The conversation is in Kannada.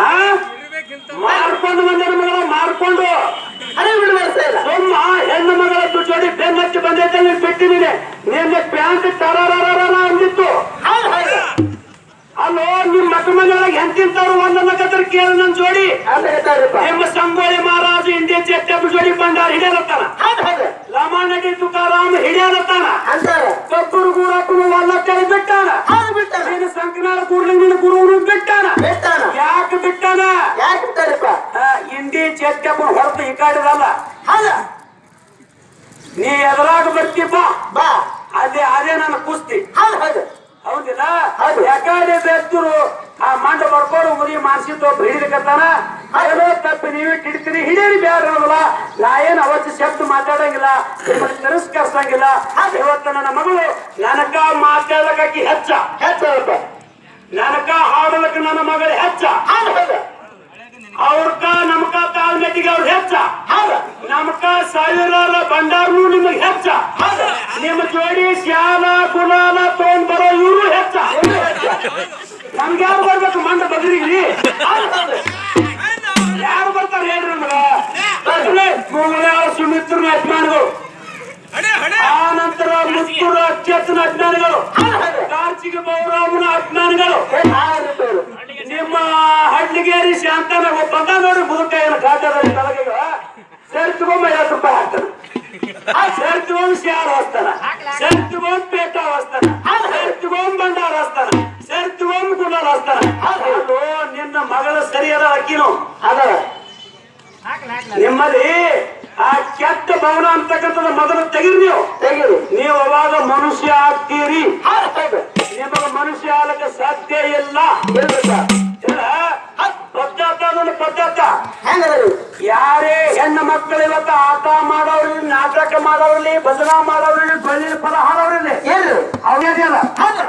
ಆ? ಮಾರ್ಕೊಂಡು ಬಂದ ಮಗಳ ಮಾರ್ಕೊಂಡು. ಅದೇ ಬಿಡುವರ್ಸ ಇಲ್ಲ ಸೊಮ್ಮ ಹೆಣ್ಣು ಮಗಳ ಜೋಡಿ ಬೆನ್ನಕ್ಕೆ ಬಂದೈತೆ ನೀನ್ ಬಿಟ್ಟಿದ್ದೀನಿ ನಿನ್ನ ಪ್ಯಾಂಟ್ ತರಾರ ಅಂದಿತ್ತು. ಅಲ್ಲೋ ನಿಮ್ ಮಕ್ಕ ಮನೆಯೊಳಗೆ ಹೆಂತಿಂತವ್ರು ಒಂದನ್ನ ಕತ್ರ ಕೇಳ ನನ್ ಜೋಡಿ. ನಿಮ್ಮ ಸಂಗೊಳ್ಳಿ ಮಹಾರಾಜು ಇಂಡಿಯನ್ ಚೆಟ್ಟಪ್ಪ ಜೋಡಿ ಬಂದಾರ ಹಿಡಿಯಲತ್ತಾನ ರಾಮಾನಟಿ ತುಕಾರಾಮ್ ಹಿಡಿಯಲತ್ತಾನ ಅಂತಾರೆ ಕೂಡ ಗೂಡಪ್ಪನ ವಲ್ಲಕ್ಕಳಿ ಬಿಟ್ಟಾನ? ನಿನ್ನ ಗುರುవుನು ಬಿಟ್ಟಾನ ಬಿಡ್ತಾನ ಯಾಕೆ ಯಾರು ಬಿಡ್ತಾರಪ್ಪ ಇಂಡಿ ಚೆಟ್ಟಪ್ಪನ ಹೊರತು ಈ ಕಾಡಿದಲ್ಲ. ಹೌದು? ನೀ ಎದುರಾಗ ಬರ್ತಿ ಬಾ. ಅದೇ ಅದೇ ನನ್ನ ಕುಸ್ತಿ. ಹೌದು ಹೌದು. ಹೌದಿಲ್ಲ? ಹೌದು. ಯಾಕಡೆ ಬೆತ್ತರು ಆ ಮಂಡ ಬರ್ಕೊಂಡು ಉರಿ ಮಾಡಿಸಿದ್ದು ಹಿಡಿದಕತ್ತಾನ ಏನೋ ತಪ್ಪಿ ನೀವೇ ಹಿಡಿತೀರಿ ಹಿಡೀರಿ ಬೇರೆ ಅನ್ನೋದಿಲ್ಲ ನಾ ಏನು ಅವತ್ತು ಶಬ್ದ ಮಾತಾಡಂಗಿಲ್ಲ. ನಿಮ್ಮನ್ನು ತಿರಸ್ಕರಿಸಂಗಿಲ್ಲ. ಇವತ್ತು ನನ್ನ ಮಗಳು ನನಕ ಮಾತಾಡಕ್ಕಾಗಿ ಹೆಚ್ಚ. ಹೆಚ್ಚ ನನಕ ಹಾಡಲಕ್ಕ ನನ್ನ ಮಗಳು ಹೆಚ್ಚ ಹೌದು ಹೌದು ಅವ್ರಕ ನಮಕ ತಾಳ್ಮೆಟ್ಟಿಗೆ ಅವ್ರು ಹೆಚ್ಚ ಹೌದು ನಮಕ ಸಾವಿರಾರ ಭಂಡಾರನು ನಿಮಗೆ ಹೆಚ್ಚ. ನಿಮ್ಮ ಜೋಡಿ ಶಾಲ ಗುಣಾನ ತಗೊಂಡ್ ಬರೋ ಇವರು ಹೆಚ್ಚ. ನಮ್ಗೆ ಯಾರು ಬರ್ಬೇಕು ಮಂಡ ಹೌದು ಯಾರು ಬರ್ತಾರೆ ಹೇಳ್ರಿ ನಮ್ಗೆ? ಸುಮಿತ್ರನ ಅಭಿಮಾನಿಗಳು ಆ ನಂತರ ಮುತ್ತೂರು ಅತ್ಯರ್ಥನ ಅಭಿಮಾನಿಗಳು ಕಾರ್ತಿಕ ಬೌರಾಮನ ಅಭಿಮಾನಿಗಳು ನಿಮ್ಮ ಹಳ್ಳಿಗೇರಿ ಶಾಂತನ ಬಂದ ನೋಡಿ ಮುದುಕ ಏನು ಖಾತೆ ತಲಗ. ಸರಿ ತಗೊಂಬ ಐವತ್ತು ರೂಪಾಯಿ ಹಾಕ್ತಾನೆ ಆ ಸರಿ ತಗೊಂಡ್ ಶಾರ ಹೊಸ್ತಾನ ಸರಿ ತಗೊಂಡ್ ಪೇಟ ಹೊಸ್ತಾನ ಸರಿ ತಗೊಂಡ್ ಭಂಡಾರ ಹೊಸ್ತಾನ ಸರಿ ತಗೊಂಡ್ ಗುಂಡಾರ ಹೊಸ್ತಾನ ನಿನ್ನ ಮಗಳ ಸರಿಯಾದ ಅಕ್ಕಿನು ಅದ. ನಿಮ್ಮಲ್ಲಿ ಆ ಕೆಟ್ಟ ಭವನ ಅಂತಕ್ಕಂಥದ್ದು ಮೊದಲು ತೆಗಿರಿ ನೀವು. ತೆಗೀರಿ ನೀವು ಅವಾಗ ಮನುಷ್ಯ ಆಗ್ತೀರಿ. ನಿಮಗ ಮನುಷ್ಯ ಆಗಕ್ಕೆ ಸಾಧ್ಯ ಇಲ್ಲ? ಪದ್ಧತ ಪದ್ಧತ ಯಾರೇ ಹೆಣ್ಣು ಮಕ್ಕಳು ಇವತ್ತು ಆಟ ಮಾಡೋರ್ಲಿ ನಾಟಕ ಮಾಡೋರ್ಲಿ ಭಜನಾ ಮಾಡೋರ್ಲಿ ಬಳಿ ಫಲ ಹಾಡೋರ್ಲಿ ಏನು ಹೌದು.